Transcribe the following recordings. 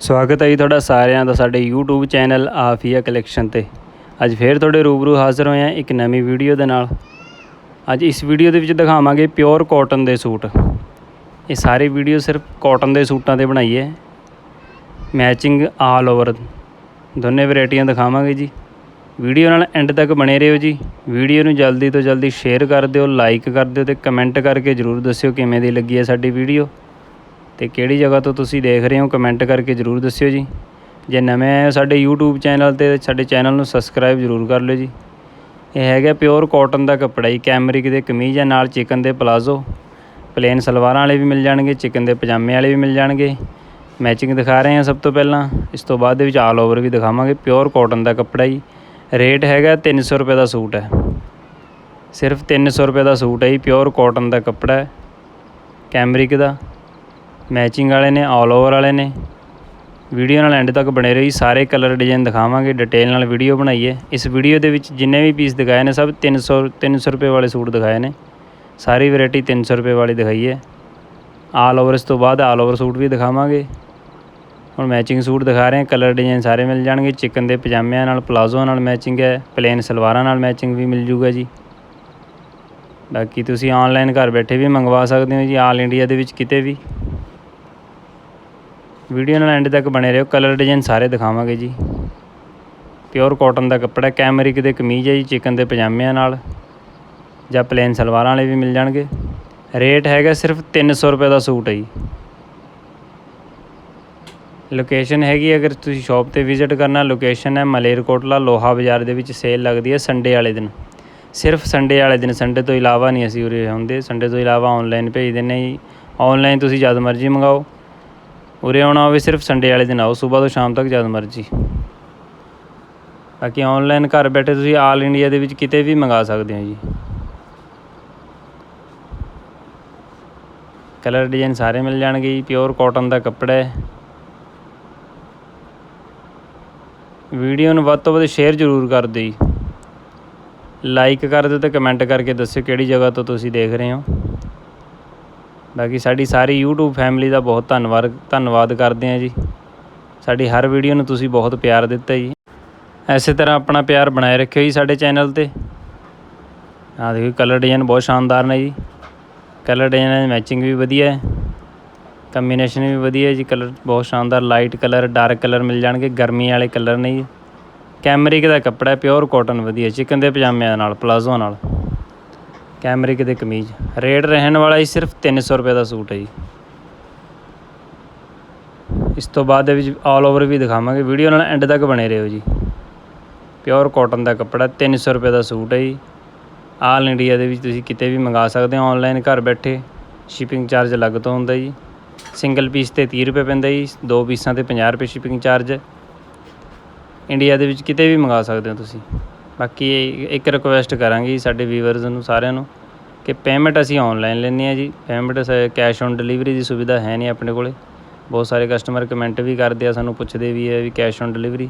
ਸਵਾਗਤ ਹੈ ਜੀ ਤੁਹਾਡਾ ਸਾਰਿਆਂ ਦਾ ਸਾਡੇ YouTube ਚੈਨਲ ਆਫੀਆ ਕਲੈਕਸ਼ਨ ਤੇ। ਅੱਜ ਫੇਰ ਤੁਹਾਡੇ ਰੂਬਰੂ ਹਾਜ਼ਰ ਹੋਏ ਹਾਂ ਇੱਕ ਨਵੀਂ ਵੀਡੀਓ ਦੇ ਨਾਲ। ਅੱਜ ਇਸ ਵੀਡੀਓ ਦੇ ਵਿੱਚ ਦਿਖਾਵਾਂਗੇ ਪਿਓਰ ਕਾਟਨ ਦੇ ਸੂਟ। ਇਹ ਸਾਰੇ ਵੀਡੀਓ ਸਿਰਫ ਕਾਟਨ ਦੇ ਸੂਟਾਂ ਤੇ ਬਣਾਈ ਹੈ। ਮੈਚਿੰਗ ਆਲ ਓਵਰ ਦੋਨੇ ਵੈਰਾਈਟੀਆਂ ਦਿਖਾਵਾਂਗੇ ਜੀ। ਵੀਡੀਓ ਨਾਲ ਐਂਡ ਤੱਕ ਬਣੇ ਰਹੋ ਜੀ। ਵੀਡੀਓ ਨੂੰ ਜਲਦੀ ਤੋਂ ਜਲਦੀ ਸ਼ੇਅਰ ਕਰ ਦਿਓ ਲਾਈਕ ਕਰ ਦਿਓ ਤੇ ਕਮੈਂਟ ਕਰਕੇ ਜਰੂਰ ਦੱਸਿਓ ਕਿਵੇਂ ਦੀ ਲੱਗੀ ਹੈ ਸਾਡੀ ਵੀਡੀਓ। ਤੇ ਕਿਹੜੀ ਜਗ੍ਹਾ ਤੋਂ ਤੁਸੀਂ ਦੇਖ ਰਹੇ ਹੋ ਕਮੈਂਟ ਕਰਕੇ ਜਰੂਰ ਦੱਸਿਓ ਜੀ। ਜੇ ਨਵੇਂ ਆਏ ਹੋ ਸਾਡੇ YouTube ਚੈਨਲ ਤੇ, ਸਾਡੇ ਚੈਨਲ ਨੂੰ ਸਬਸਕ੍ਰਾਈਬ ਜਰੂਰ ਕਰ ਲਿਓ ਜੀ। ਇਹ ਹੈਗਾ ਪਿਓਰ ਕਾਟਨ ਦਾ ਕੱਪੜਾ ਜੀ ਕੈਮਰਿਕ ਦੇ ਕਮੀਜ਼ ਹੈ ਨਾਲ ਚਿਕਨ ਦੇ ਪਲਾਜ਼ੋ ਪਲੇਨ ਸਲਵਾਰਾਂ ਵਾਲੇ ਵੀ ਮਿਲ ਜਾਣਗੇ ਚਿਕਨ ਦੇ ਪਜਾਮੇ ਵਾਲੇ ਵੀ ਮਿਲ ਜਾਣਗੇ। ਮੈਚਿੰਗ ਦਿਖਾ ਰਹੇ ਹਾਂ ਸਭ ਤੋਂ ਪਹਿਲਾਂ। ਇਸ ਤੋਂ ਬਾਅਦ ਦੇ ਵਿੱਚ ਆਲ ਓਵਰ ਵੀ ਦਿਖਾਵਾਂਗੇ। ਪਿਓਰ ਕਾਟਨ ਦਾ ਕੱਪੜਾ ਜੀ। ਰੇਟ ਹੈਗਾ 300 ਰੁਪਏ ਦਾ ਸੂਟ ਹੈ। ਸਿਰਫ 300 ਰੁਪਏ ਦਾ ਸੂਟ ਹੈ ਜੀ ਪਿਓਰ ਕਾਟਨ ਦਾ ਕੱਪੜਾ ਹੈ। ਕੈਮਰਿਕ ਦਾ। ਮੈਚਿੰਗ ਵਾਲੇ ਨੇ ਆਲ ਓਵਰ ਵਾਲੇ ਨੇ। ਵੀਡੀਓ ਨਾਲ ਐਂਡ ਤੱਕ ਬਣੇ ਰਹੀ, ਸਾਰੇ ਕਲਰ ਡਿਜ਼ਾਈਨ ਦਿਖਾਵਾਂਗੇ ਡਿਟੇਲ ਨਾਲ ਵੀਡੀਓ ਬਣਾਈਏ। ਇਸ ਵੀਡੀਓ ਦੇ ਵਿੱਚ ਜਿੰਨੇ ਵੀ ਪੀਸ ਦਿਖਾਏ ਨੇ, ਸਭ 300 300 ਰੁਪਏ ਵਾਲੇ ਸੂਟ ਦਿਖਾਏ ਨੇ। ਸਾਰੀ ਵੈਰਾਈਟੀ 300 ਰੁਪਏ ਵਾਲੀ ਦਿਖਾਈ ਹੈ। ਆਲ ਓਵਰ ਇਸ ਤੋਂ ਬਾਅਦ ਆਲ ਓਵਰ ਸੂਟ ਵੀ ਦਿਖਾਵਾਂਗੇ। ਹੁਣ ਮੈਚਿੰਗ ਸੂਟ ਦਿਖਾ ਰਹੇ ਹਾਂ ਕਲਰ ਡਿਜ਼ਾਈਨ ਸਾਰੇ ਮਿਲ ਜਾਣਗੇ। ਚਿਕਨ ਦੇ ਪਜਾਮਿਆਂ ਨਾਲ ਪਲਾਜ਼ੋ ਨਾਲ ਮੈਚਿੰਗ ਹੈ ਪਲੇਨ ਸਲਵਾਰਾਂ ਨਾਲ ਮੈਚਿੰਗ ਵੀ ਮਿਲ ਜੂਗਾ ਜੀ। ਬਾਕੀ ਤੁਸੀਂ ਆਨਲਾਈਨ ਘਰ ਬੈਠੇ ਵੀ ਮੰਗਵਾ ਸਕਦੇ ਹੋ ਜੀ ਆਲ ਇੰਡੀਆ ਦੇ ਵਿੱਚ ਕਿਤੇ ਵੀ। ਵੀਡੀਓ ਨਾਲ ਐਂਡ ਤੱਕ ਬਣੇ ਰਹੋ। ਕਲਰ ਡਿਜ਼ਾਈਨ ਸਾਰੇ ਦਿਖਾਵਾਂਗੇ ਜੀ। ਪਿਓਰ ਕਾਟਨ ਦਾ ਕੱਪੜਾ ਕੈਮਰਿਕ ਦੇ ਕਮੀਜ਼ ਹੈ ਜੀ ਚਿਕਨ ਦੇ ਪਜਾਮਿਆਂ ਨਾਲ। ਜਾਂ ਪਲੇਨ ਸਲਵਾਰਾਂ ਵਾਲੇ ਵੀ ਮਿਲ ਜਾਣਗੇ। ਰੇਟ ਹੈਗਾ ਸਿਰਫ 300 ਰੁਪਏ ਦਾ ਸੂਟ ਹੈ ਜੀ। ਲੋਕੇਸ਼ਨ ਹੈਗੀ ਅਗਰ ਤੁਸੀਂ ਸ਼ਾਪ ਤੇ ਵਿਜ਼ਿਟ ਕਰਨਾ ਲੋਕੇਸ਼ਨ ਹੈ ਮਲੇਰਕੋਟਲਾ, ਲੋਹਾ ਬਾਜ਼ਾਰ ਦੇ ਵਿੱਚ ਸੇਲ ਲੱਗਦੀ ਹੈ ਸੰਡੇ ਵਾਲੇ ਦਿਨ। ਸਿਰਫ ਸੰਡੇ ਵਾਲੇ ਦਿਨ ਸੰਡੇ ਤੋਂ ਇਲਾਵਾ ਨਹੀਂ ਅਸੀਂ ਉਰੇ ਹੁੰਦੇ। ਸੰਡੇ ਤੋਂ ਇਲਾਵਾ ਆਨਲਾਈਨ ਭੇਜ ਦਿੰਦੇ ਜੀ। ਆਨਲਾਈਨ ਤੁਸੀਂ ਜਦ ਮਰਜ਼ੀ ਮੰਗਾਓ। ਉਰੇ ਆਉਣਾ ਹੋਵੇ ਸਿਰਫ ਸੰਡੇ ਵਾਲੇ ਦਿਨ, ਆਓ ਸਵੇਰ ਤੋਂ ਸ਼ਾਮ ਤੱਕ ਜਦ ਮਰਜ਼ੀ। ਬਾਕੀ ਆਨਲਾਈਨ ਘਰ ਬੈਠੇ ਤੁਸੀਂ ਆਲ ਇੰਡੀਆ ਦੇ ਵਿੱਚ ਕਿਤੇ ਵੀ ਮੰਗਾ ਸਕਦੇ ਹੋ ਜੀ। ਕਲਰ ਡਿਜ਼ਾਈਨ ਸਾਰੇ ਮਿਲ ਜਾਣਗੇ ਜੀ ਪਿਓਰ ਕਾਟਨ ਦਾ ਕੱਪੜਾ ਹੈ। ਵੀਡੀਓ ਨੂੰ ਵੱਧ ਤੋਂ ਵੱਧ ਸ਼ੇਅਰ ਜ਼ਰੂਰ ਕਰ ਦਿਓ ਜੀ। ਲਾਈਕ ਕਰ ਦਿਓ ਤੇ ਕਮੈਂਟ ਕਰਕੇ ਦੱਸਿਓ ਕਿਹੜੀ ਜਗ੍ਹਾ ਤੋਂ ਤੁਸੀਂ ਦੇਖ ਰਹੇ ਹੋ। ਬਾਕੀ ਸਾਡੀ ਸਾਰੀ YouTube ਫੈਮਿਲੀ ਦਾ ਬਹੁਤ ਧੰਨਵਾਦ ਧੰਨਵਾਦ ਕਰਦੇ ਹਾਂ ਜੀ। ਸਾਡੀ ਹਰ ਵੀਡੀਓ ਨੂੰ ਤੁਸੀਂ ਬਹੁਤ ਪਿਆਰ ਦਿੱਤਾ ਜੀ। ਐਸੇ ਤਰ੍ਹਾਂ ਆਪਣਾ ਪਿਆਰ ਬਣਾਏ ਰੱਖਿਓ ਜੀ ਸਾਡੇ ਚੈਨਲ ਤੇ। ਆਹ ਦੇਖੋ ਕਲਰ ਡਿਜ਼ਾਈਨ ਬਹੁਤ ਸ਼ਾਨਦਾਰ ਨੇ ਜੀ। ਕਲਰ ਡਿਜ਼ਾਈਨ ਦੀ ਮੈਚਿੰਗ ਵੀ ਵਧੀਆ ਹੈ। ਕੰਬੀਨੇਸ਼ਨ ਵੀ ਵਧੀਆ ਜੀ ਕਲਰ ਬਹੁਤ ਸ਼ਾਨਦਾਰ ਲਾਈਟ ਕਲਰ ਡਾਰਕ ਕਲਰ ਮਿਲ ਜਾਣਗੇ, ਗਰਮੀ ਵਾਲੇ ਕਲਰ ਨੇ ਜੀ। ਕੈਮਰਿਕ ਦਾ ਕੱਪੜਾ ਪਿਓਰ ਕਾਟਨ ਵਧੀਆ ਚਿਕਨ ਦੇ ਪਜਾਮਿਆਂ ਨਾਲ ਪਲਾਜ਼ੋ ਨਾਲ। ਕੈਮਰਿਕ ਦੇ ਕਮੀਜ਼। ਰੇਟ ਰਹਿਣ ਵਾਲਾ ਹੀ ਸਿਰਫ 300 ਰੁਪਏ ਦਾ ਸੂਟ ਹੈ ਜੀ। ਇਸ ਤੋਂ ਬਾਅਦ ਦੇ ਵਿੱਚ ਆਲ ਓਵਰ ਵੀ ਦਿਖਾਵਾਂਗੇ। ਵੀਡੀਓ ਨਾਲ ਐਂਡ ਤੱਕ ਬਣੇ ਰਹੋ ਜੀ। ਪਿਓਰ ਕਾਟਨ ਦਾ ਕੱਪੜਾ 300 ਰੁਪਏ ਦਾ ਸੂਟ ਹੈ ਜੀ। ਆਲ ਇੰਡੀਆ ਦੇ ਵਿੱਚ ਤੁਸੀਂ ਕਿਤੇ ਵੀ ਮੰਗਾ ਸਕਦੇ ਹੋ। ਆਨਲਾਈਨ ਘਰ ਬੈਠੇ ਸ਼ਿਪਿੰਗ ਚਾਰਜ ਅਲੱਗ ਤੋਂ ਹੁੰਦਾ ਜੀ। ਸਿੰਗਲ ਪੀਸ ਤੇ 30 ਰੁਪਏ ਪੈਂਦਾ ਜੀ। ਦੋ ਪੀਸਾਂ ਤੇ 50 ਰੁਪਏ ਸ਼ਿਪਿੰਗ ਚਾਰਜ ਇੰਡੀਆ ਦੇ ਵਿੱਚ ਕਿਤੇ ਵੀ ਮੰਗਾ ਸਕਦੇ ਹੋ ਤੁਸੀਂ। ਬਾਕੀ ਇੱਕ ਰਿਕੁਐਸਟ ਕਰਾਂਗੇ ਸਾਡੇ ਵੀਵਰਸ ਨੂੰ, ਸਾਰਿਆਂ ਨੂੰ ਕਿ ਪੇਮੈਂਟ ਅਸੀਂ ਆਨਲਾਈਨ ਲੈਂਦੇ ਆ ਜੀ। ਪੇਮੈਂਟ ਕੈਸ਼ ਔਨ ਡਿਲੀਵਰੀ ਦੀ ਸੁਵਿਧਾ ਹੈ ਨਹੀਂ ਆਪਣੇ ਕੋਲੇ। ਬਹੁਤ ਸਾਰੇ ਕਸਟਮਰ ਕਮੈਂਟ ਵੀ ਕਰਦੇ ਆ, ਸਾਨੂੰ ਪੁੱਛਦੇ ਵੀ ਹੈ ਵੀ ਕੈਸ਼ ਔਨ ਡਿਲੀਵਰੀ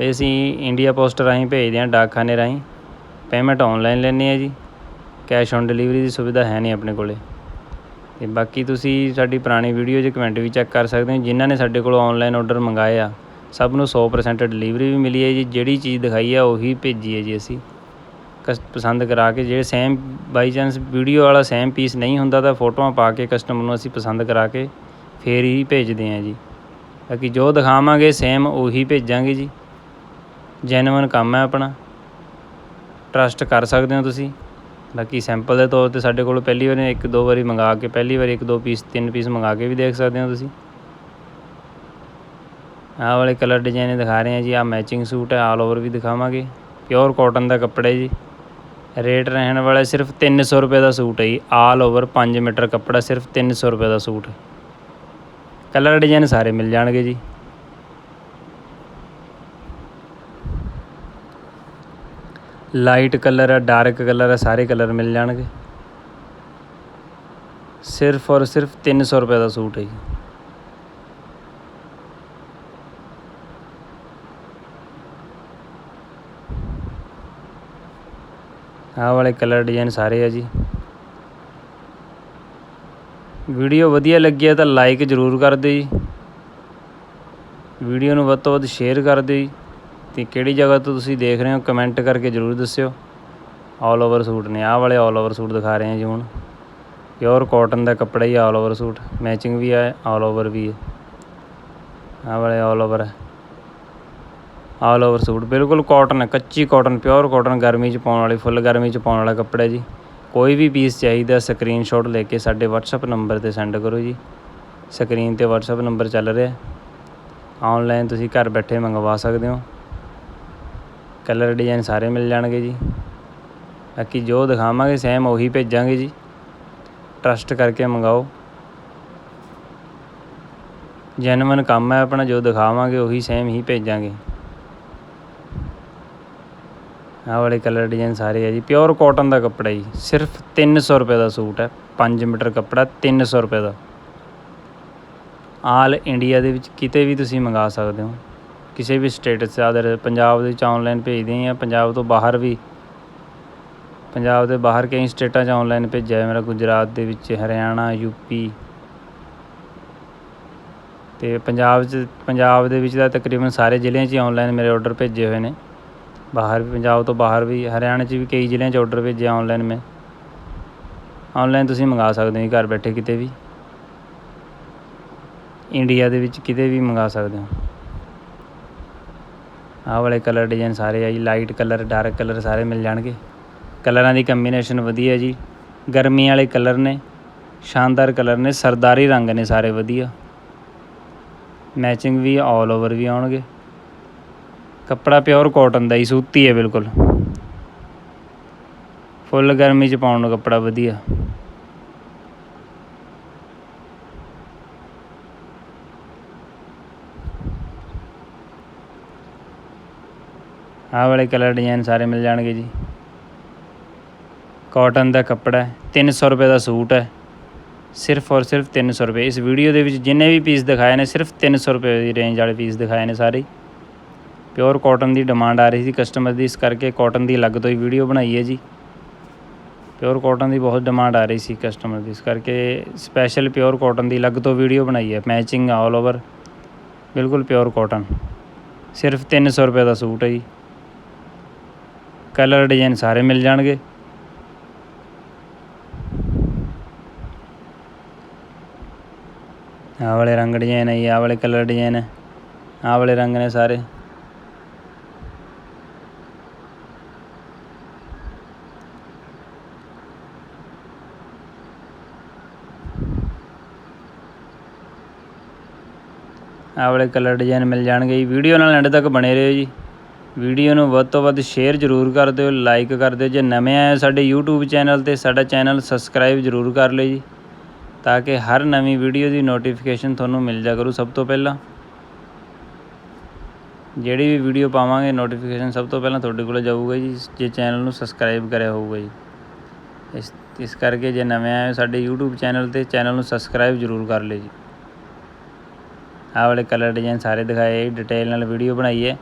ਵੀ ਅਸੀਂ ਇੰਡੀਆ ਪੋਸਟ ਰਾਹੀਂ ਭੇਜਦੇ ਹਾਂ, ਡਾਕਖਾਨੇ ਰਾਹੀਂ। ਪੇਮੈਂਟ ਆਨਲਾਈਨ ਲੈਂਦੇ ਆ ਜੀ। ਕੈਸ਼ ਔਨ ਡਿਲੀਵਰੀ ਦੀ ਸੁਵਿਧਾ ਹੈ ਨਹੀਂ ਆਪਣੇ ਕੋਲੇ। ਤੇ ਬਾਕੀ ਤੁਸੀਂ ਸਾਡੀ ਪੁਰਾਣੀ ਵੀਡੀਓ 'ਚ ਕਮੈਂਟ ਵੀ ਚੈੱਕ ਕਰ ਸਕਦੇ ਹੋ, ਜਿਨ੍ਹਾਂ ਨੇ ਸਾਡੇ ਕੋਲ ਆਨਲਾਈਨ ਆਰਡਰ ਮੰਗਾਏ ਆ। ਸਭ ਨੂੰ 100% ਡਿਲੀਵਰੀ ਵੀ ਮਿਲੀ ਹੈ ਜੀ, ਜਿਹੜੀ ਚੀਜ਼ ਦਿਖਾਈ ਹੈ ਉਹੀ ਭੇਜੀ ਹੈ ਜੀ ਅਸੀਂ। ਕਸ, ਪਸੰਦ ਕਰਾ ਕੇ ਜਿਹੜੇ ਸੇਮ ਬਾਈ ਚਾਂਸ ਵੀਡੀਓ ਵਾਲਾ ਸੇਮ ਪੀਸ ਨਹੀਂ ਹੁੰਦਾ ਤਾਂ ਫੋਟੋਆਂ ਪਾ ਕੇ ਕਸਟਮਰ ਨੂੰ ਅਸੀਂ ਪਸੰਦ ਕਰਾ ਕੇ ਫੇਰ ਹੀ ਭੇਜਦੇ ਹਾਂ ਜੀ। ਬਾਕੀ ਜੋ ਦਿਖਾਵਾਂਗੇ ਸੇਮ ਉਹੀ ਭੇਜਾਂਗੇ ਜੀ। ਜੈਨੂਇਨ ਕੰਮ ਹੈ ਆਪਣਾ। ਟਰਸਟ ਕਰ ਸਕਦੇ ਹੋ ਤੁਸੀਂ। ਬਾਕੀ ਸੈਂਪਲ ਦੇ ਤੌਰ ਤੇ ਸਾਡੇ ਕੋਲ ਪਹਿਲੀ ਵਾਰੀ ਇੱਕ ਦੋ ਵਾਰੀ ਮੰਗਾ ਕੇ, ਪਹਿਲੀ ਵਾਰੀ ਇੱਕ ਦੋ ਪੀਸ ਤਿੰਨ ਪੀਸ ਮੰਗਾ ਕੇ ਵੀ ਦੇਖ ਸਕਦੇ ਹੋ ਤੁਸੀਂ। ਆਹ ਵਾਲੇ ਕਲਰ ਡਿਜ਼ਾਈਨ ਦਿਖਾ ਰਹੇ ਹਾਂ ਜੀ, ਆਹ ਮੈਚਿੰਗ ਸੂਟ ਹੈ ਆਲ ਓਵਰ ਵੀ ਦਿਖਾਵਾਂਗੇ। ਪਿਓਰ ਕਾਟਨ ਦਾ ਕੱਪੜਾ ਜੀ। ਰੇਟ ਰਹਿਣ ਵਾਲਾ ਸਿਰਫ 300 ਰੁਪਏ ਦਾ ਸੂਟ ਹੈ ਜੀ। ਆਲ ਓਵਰ 5 ਮੀਟਰ ਕੱਪੜਾ ਸਿਰਫ 300 ਰੁਪਏ ਦਾ ਸੂਟ ਕਲਰ ਡਿਜ਼ਾਈਨ ਸਾਰੇ ਮਿਲ ਜਾਣਗੇ ਜੀ। ਲਾਈਟ ਕਲਰ ਹੈ ਡਾਰਕ ਕਲਰ ਹੈ, ਸਾਰੇ ਕਲਰ ਮਿਲ ਜਾਣਗੇ। ਸਿਰਫ ਔਰ ਸਿਰਫ 300 ਰੁਪਏ ਦਾ ਸੂਟ ਹੈ ਜੀ। ਆਹ ਵਾਲੇ ਕਲਰ ਡਿਜ਼ਾਈਨ ਸਾਰੇ ਆ ਜੀ। ਵੀਡੀਓ ਵਧੀਆ ਲੱਗੀ ਹੈ ਤਾਂ ਲਾਈਕ ਜ਼ਰੂਰ ਕਰ ਦਿਓ ਜੀ। ਵੀਡੀਓ ਨੂੰ ਵੱਧ ਤੋਂ ਵੱਧ ਸ਼ੇਅਰ ਕਰ ਦਿਓ ਜੀ। ਤੇ ਕਿਹੜੀ ਜਗ੍ਹਾ ਤੋਂ ਤੁਸੀਂ ਦੇਖ ਰਹੇ ਹੋ ਕਮੈਂਟ ਕਰਕੇ ਜ਼ਰੂਰ ਦੱਸਿਓ। ਆਲ ਓਵਰ ਸੂਟ ਨੇ, ਆਹ ਵਾਲੇ ਆਲ ਓਵਰ ਸੂਟ ਦਿਖਾ ਰਹੇ ਹਾਂ ਜੀ ਹੁਣ। ਪਿਓਰ ਕਾਟਨ ਦਾ ਕੱਪੜਾ ਹੀ ਆਲ ਓਵਰ ਸੂਟ ਮੈਚਿੰਗ ਵੀ ਹੈ ਆਲ ਓਵਰ ਵੀ ਹੈ ਆਹ ਵਾਲੇ ਆਲ ਓਵਰ ਹੈ ਆਲ ਓਵਰ ਸੂਟ ਬਿਲਕੁਲ ਕਾਟਨ ਹੈ, ਕੱਚੀ ਕਾਟਨ ਪਿਓਰ ਕਾਟਨ ਗਰਮੀ 'ਚ ਪਾਉਣ ਵਾਲੀ ਫੁੱਲ ਗਰਮੀ 'ਚ ਪਾਉਣ ਵਾਲਾ ਕੱਪੜਾ ਜੀ। ਕੋਈ ਵੀ ਪੀਸ ਚਾਹੀਦਾ ਸਕਰੀਨਸ਼ਾਟ ਲੈ ਕੇ ਸਾਡੇ WhatsApp ਨੰਬਰ ਤੇ ਸੈਂਡ ਕਰੋ ਜੀ। ਸਕਰੀਨ ਤੇ WhatsApp ਨੰਬਰ ਚੱਲ ਰਿਹਾ। ਆਨਲਾਈਨ ਤੁਸੀਂ ਘਰ ਬੈਠੇ ਮੰਗਵਾ ਸਕਦੇ ਹੋ। ਕਲਰ ਡਿਜ਼ਾਈਨ ਸਾਰੇ ਮਿਲ ਜਾਣਗੇ ਜੀ। ਬਾਕੀ ਜੋ ਦਿਖਾਵਾਂਗੇ ਸੇਮ ਉਹੀ ਭੇਜਾਂਗੇ ਜੀ। ਟਰਸਟ ਕਰਕੇ ਮੰਗਾਓ। ਜੈਨੂਇਨ ਕੰਮ ਹੈ ਆਪਣਾ, ਜੋ ਦਿਖਾਵਾਂਗੇ, ਉਹੀ ਸੇਮ ਹੀ ਭੇਜਾਂਗੇ। ਆਹ ਵਾਲੇ ਕਲਰ ਡਿਜ਼ਾਈਨ ਸਾਰੇ ਹੈ ਜੀ। ਪਿਓਰ ਕਾਟਨ ਦਾ ਕੱਪੜਾ ਜੀ। ਸਿਰਫ 300 ਰੁਪਏ ਦਾ ਸੂਟ ਹੈ। 5 ਮੀਟਰ ਕੱਪੜਾ 300 ਰੁਪਏ ਦਾ। ਆਲ ਇੰਡੀਆ ਦੇ ਵਿੱਚ ਕਿਤੇ ਵੀ ਤੁਸੀਂ ਮੰਗਾ ਸਕਦੇ ਹੋ। ਕਿਸੇ ਵੀ ਸਟੇਟਸ 'ਚ ਅਦਰ ਪੰਜਾਬ ਦੇ ਵਿੱਚ ਆਨਲਾਈਨ ਭੇਜਦੇ ਆ ਪੰਜਾਬ ਤੋਂ ਬਾਹਰ ਵੀ। ਪੰਜਾਬ ਦੇ ਬਾਹਰ ਕਈ ਸਟੇਟਾਂ 'ਚ ਆਨਲਾਈਨ ਭੇਜਿਆ ਮੇਰਾ ਗੁਜਰਾਤ ਦੇ ਵਿੱਚ, ਹਰਿਆਣਾ ਯੂਪੀ ਤੇ ਪੰਜਾਬ 'ਚ, ਪੰਜਾਬ ਦੇ ਵਿੱਚ ਤਾਂ ਤਕਰੀਬਨ ਸਾਰੇ ਜ਼ਿਲ੍ਹਿਆਂ 'ਚ ਆਨਲਾਈਨ ਮੇਰੇ ਆਰਡਰ ਭੇਜੇ ਹੋਏ ਨੇ। ਬਾਹਰ ਵੀ ਪੰਜਾਬ ਤੋਂ ਬਾਹਰ ਵੀ, ਹਰਿਆਣੇ 'ਚ ਵੀ ਕਈ ਜ਼ਿਲ੍ਹਿਆਂ 'ਚ ਔਡਰ ਭੇਜਿਆ ਔਨਲਾਈਨ ਮੈਂ। ਔਨਲਾਈਨ ਤੁਸੀਂ ਮੰਗਾ ਸਕਦੇ ਹੋ ਜੀ, ਘਰ ਬੈਠੇ ਕਿਤੇ ਵੀ। ਇੰਡੀਆ ਦੇ ਵਿੱਚ ਕਿਤੇ ਵੀ ਮੰਗਾ ਸਕਦੇ ਹੋ। ਆਹ ਵਾਲੇ ਕਲਰ ਡਿਜ਼ਾਈਨ ਸਾਰੇ ਆ ਜੀ ਲਾਈਟ ਕਲਰ ਡਾਰਕ ਕਲਰ ਸਾਰੇ ਮਿਲ ਜਾਣਗੇ। ਕਲਰਾਂ ਦੀ ਕੰਬੀਨੇਸ਼ਨ ਵਧੀਆ ਜੀ। ਗਰਮੀ ਵਾਲੇ ਕਲਰ ਨੇ, ਸ਼ਾਨਦਾਰ ਕਲਰ ਨੇ, ਸਰਦਾਰੀ ਰੰਗ ਨੇ ਸਾਰੇ ਵਧੀਆ। ਮੈਚਿੰਗ ਵੀ ਆਲ ਓਵਰ ਵੀ ਆਉਣਗੇ। ਕੱਪੜਾ ਪਿਓਰ ਕਾਟਨ ਦਾ ਹੀ, ਸੂਤੀ ਹੈ ਬਿਲਕੁਲ। ਫੁੱਲ ਗਰਮੀ ਚ ਪਾਉਣ ਨੂੰ ਕੱਪੜਾ ਵਧੀਆ। ਆਹ ਵਾਲੇ ਕਲਰ ਡਿਜ਼ਾਈਨ ਸਾਰੇ ਮਿਲ ਜਾਣਗੇ ਜੀ। ਕਾਟਨ ਦਾ ਕੱਪੜਾ ਹੈ 300 ਰੁਪਏ ਦਾ ਸੂਟ ਹੈ। ਸਿਰਫ ਔਰ ਸਿਰਫ 300 ਰੁਪਏ। ਇਸ ਵੀਡੀਓ ਦੇ ਵਿੱਚ ਜਿੰਨੇ ਵੀ ਪੀਸ ਦਿਖਾਏ ਨੇ, ਸਿਰਫ 300 ਰੁਪਏ ਦੀ ਰੇਂਜ ਵਾਲੇ ਪੀਸ ਦਿਖਾਏ ਨੇ ਸਾਰੇ। ਪਿਓਰ ਕਾਟਨ ਦੀ ਡਿਮਾਂਡ ਆ ਰਹੀ ਸੀ ਕਸਟਮਰ ਦੀ, ਇਸ ਕਰਕੇ ਕਾਟਨ ਦੀ ਅਲੱਗ ਤੋਂ ਹੀ ਵੀਡੀਓ ਬਣਾਈ ਹੈ ਜੀ। ਪਿਓਰ ਕਾਟਨ ਦੀ ਬਹੁਤ ਡਿਮਾਂਡ ਆ ਰਹੀ ਸੀ ਕਸਟਮਰ ਦੀ, ਇਸ ਕਰਕੇ ਸਪੈਸ਼ਲ ਪਿਓਰ ਕਾਟਨ ਦੀ ਅਲੱਗ ਤੋਂ ਵੀਡੀਓ ਬਣਾਈ ਹੈ ਮੈਚਿੰਗ ਆਲ ਓਵਰ ਬਿਲਕੁਲ ਪਿਓਰ ਕਾਟਨ। ਸਿਰਫ 300 ਰੁਪਏ ਦਾ ਸੂਟ ਹੈ ਜੀ। ਕਲਰ ਡਿਜ਼ਾਈਨ ਸਾਰੇ ਮਿਲ ਜਾਣਗੇ। ਆਹ ਵਾਲੇ ਰੰਗ ਡਿਜ਼ਾਈਨ ਹੈ ਜੀ, ਆਹ ਵਾਲੇ ਕਲਰ ਡਿਜ਼ਾਈਨ ਹੈ, ਆਹ ਵਾਲੇ ਰੰਗ ਨੇ ਸਾਰੇ। ਆਹ ਵਾਲੇ ਕਲਰ ਡਿਜ਼ਾਈਨ ਮਿਲ ਜਾਣਗੇ ਜੀ। ਵੀਡੀਓ ਨਾਲ ਐਂਡ ਤੱਕ ਬਣੇ ਰਹੋ ਜੀ। ਵੀਡੀਓ ਨੂੰ ਵੱਧ ਤੋਂ ਵੱਧ ਸ਼ੇਅਰ ਜ਼ਰੂਰ ਕਰ ਦਿਓ ਲਾਈਕ ਕਰ ਦਿਓ। ਜੇ ਨਵੇਂ ਆਏ ਸਾਡੇ YouTube ਚੈਨਲ ਤੇ, ਸਾਡਾ ਚੈਨਲ ਸਬਸਕ੍ਰਾਈਬ ਜ਼ਰੂਰ ਕਰ ਲਿਓ ਜੀ। ਤਾਂ ਕਿ ਹਰ ਨਵੀਂ ਵੀਡੀਓ ਦੀ ਨੋਟੀਫਿਕੇਸ਼ਨ ਤੁਹਾਨੂੰ ਮਿਲ ਜਾ ਕਰੂ ਸਭ ਤੋਂ ਪਹਿਲਾਂ। ਜਿਹੜੀ ਵੀ ਵੀਡੀਓ ਪਾਵਾਂਗੇ ਨੋਟੀਫਿਕੇਸ਼ਨ ਸਭ ਤੋਂ ਪਹਿਲਾਂ ਤੁਹਾਡੇ ਕੋਲ ਜਾਊਗਾ ਜੀ, ਜੇ ਚੈਨਲ ਨੂੰ ਸਬਸਕ੍ਰਾਈਬ ਕਰਿਆ ਹੋਊਗਾ ਜੀ। ਇਸ ਇਸ ਕਰਕੇ ਜੇ ਨਵੇਂ ਆਏ ਸਾਡੇ YouTube ਚੈਨਲ ਤੇ ਚੈਨਲ ਨੂੰ ਸਬਸਕ੍ਰਾਈਬ ਜ਼ਰੂਰ ਕਰ ਲਿਓ ਜੀ। ਆਹ ਵਾਲੇ ਕਲਰ ਡਿਜ਼ਾਈਨ ਸਾਰੇ ਦਿਖਾਏ ਡਿਟੇਲ ਨਾਲ ਵੀਡੀਓ ਬਣਾਈ ਹੈ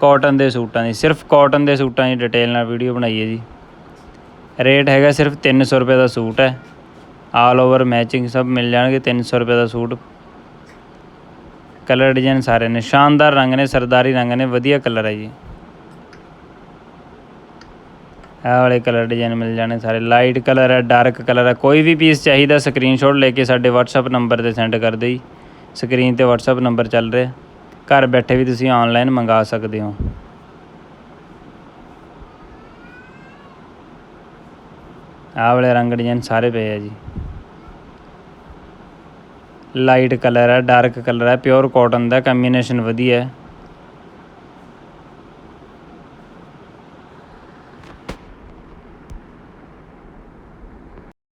ਕਾਟਨ ਦੇ ਸੂਟਾਂ ਦੀ, ਸਿਰਫ ਕਾਟਨ ਦੇ ਸੂਟਾਂ ਦੀ ਡਿਟੇਲ ਨਾਲ ਵੀਡੀਓ ਬਣਾਈ ਹੈ ਜੀ। ਰੇਟ ਹੈਗਾ ਸਿਰਫ 300 ਰੁਪਏ ਦਾ ਸੂਟ ਹੈ। ਆਲ ਓਵਰ ਮੈਚਿੰਗ ਸਭ ਮਿਲ ਜਾਣਗੇ 300 ਰੁਪਏ ਦਾ ਸੂਟ। ਕਲਰ ਡਿਜ਼ਾਈਨ ਸਾਰੇ ਨੇ, ਸ਼ਾਨਦਾਰ ਰੰਗ ਨੇ, ਸਰਦਾਰੀ ਰੰਗ ਨੇ, ਵਧੀਆ ਕਲਰ ਹੈ ਜੀ। ਆਹ ਵਾਲੇ ਕਲਰ ਡਿਜ਼ਾਈਨ ਮਿਲ ਜਾਣੇ ਸਾਰੇ। ਲਾਈਟ ਕਲਰ ਹੈ ਡਾਰਕ ਕਲਰ ਹੈ, ਕੋਈ ਵੀ ਪੀਸ ਚਾਹੀਦਾ ਸਕਰੀਨਸ਼ਾਟ ਲੈ ਕੇ ਸਾਡੇ WhatsApp ਨੰਬਰ ਤੇ ਸੈਂਡ ਕਰ ਦਿਓ ਜੀ। ਸਕਰੀਨ ਤੇ WhatsApp ਨੰਬਰ ਚੱਲ ਰਿਹਾ। ਘਰ ਬੈਠੇ ਵੀ ਤੁਸੀਂ ਆਨਲਾਈਨ ਮੰਗਾ ਸਕਦੇ ਹੋ। ਆਹ ਵਾਲੇ ਰੰਗ ਡਿਜ਼ਾਈਨ ਸਾਰੇ ਪਏ ਆ ਜੀ। ਲਾਈਟ ਕਲਰ ਹੈ ਡਾਰਕ ਕਲਰ ਹੈ ਪਿਓਰ ਕਾਟਨ ਦਾ ਕੰਬੀਨੇਸ਼ਨ ਵਧੀਆ। ਹੈ